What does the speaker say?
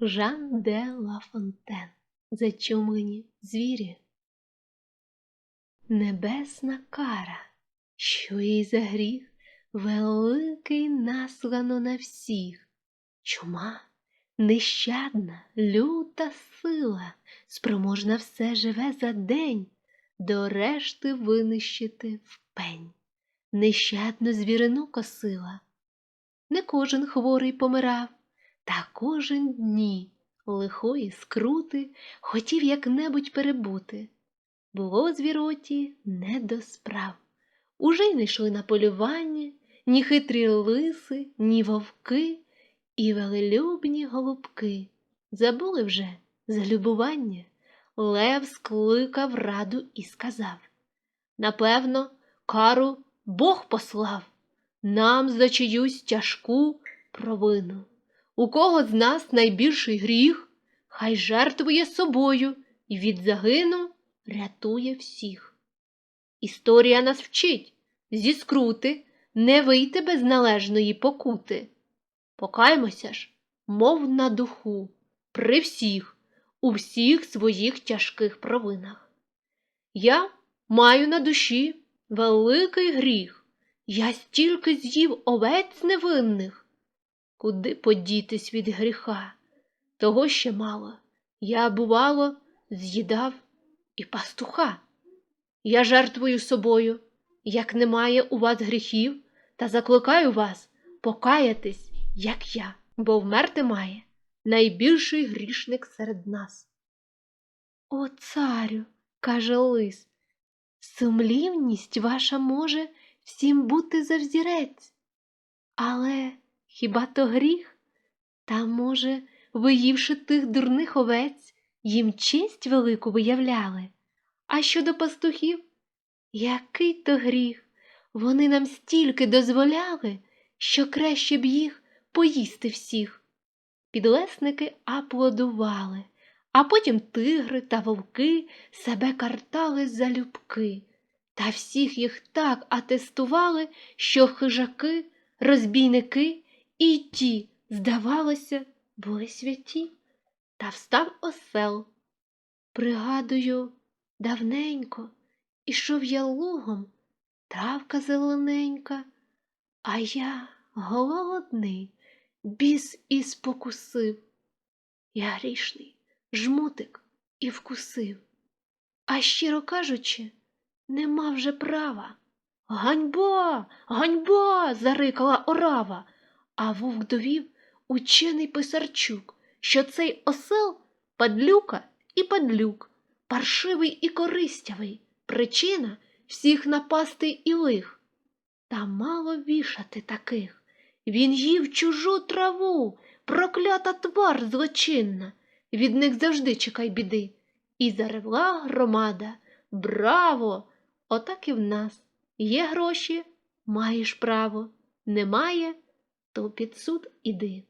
Жан де Ла Фонтен. Зачумлені звірі. Небесна кара, що їй за гріх, великий наслано на всіх. Чума, нещадна, люта сила, спроможна все живе за день, до решти винищити в пень. Нещадно звірину косила. Не кожен хворий помирав, та кожен дні лихої скрути хотів як-небудь перебути. Було звіроті не до справ. Уже й не йшли на полювання ні хитрі лиси, ні вовки і велелюбні голубки. Забули вже залюбування. Лев скликав раду і сказав Напевно, кару Бог послав нам за чиюсь тяжку провину. У кого з нас найбільший гріх, хай жертвує собою і від загину рятує всіх. Історія нас вчить зі скрути не вийти без належної покути. Покаймося ж, мов на духу, при всіх, у всіх своїх тяжких провинах. Я маю на душі великий гріх, я стільки з'їв овець невинних. Куди подітись від гріха? Того ще мало. Я, бувало, з'їдав і пастуха. Я жертвую собою, як немає у вас гріхів, та закликаю вас покаятись, як я, бо вмерти має найбільший грішник серед нас. О, царю, каже лис, сумлівність ваша може всім бути за взірець. Але хіба то гріх? Та, може, виївши тих дурних овець, їм честь велику виявляли. А щодо пастухів, який то гріх? Вони нам стільки дозволяли, що краще б їх поїсти всіх. Підлесники аплодували, а потім тигри та вовки себе картали за любки, та всіх їх так атестували, що хижаки, розбійники і ті, здавалося, були святі. Та встав осел. Пригадую, давненько ішов я лугом, травка зелененька, а я голодний, біс і спокусив. Я грішний, жмутик і вкусив. А щиро кажучи, нема вже права. Ганьба, ганьба. зарикала орава, а вовк довів учений писарчук, що цей осел падлюка і падлюк, паршивий і користявий, причина всіх напастей і лих. Та мало вішати таких. Він їв чужу траву, проклята твар злочинна. Від них завжди чекай біди. І заревла громада. Браво! Отак і в нас. Є гроші, маєш право, немає, то під суд іди.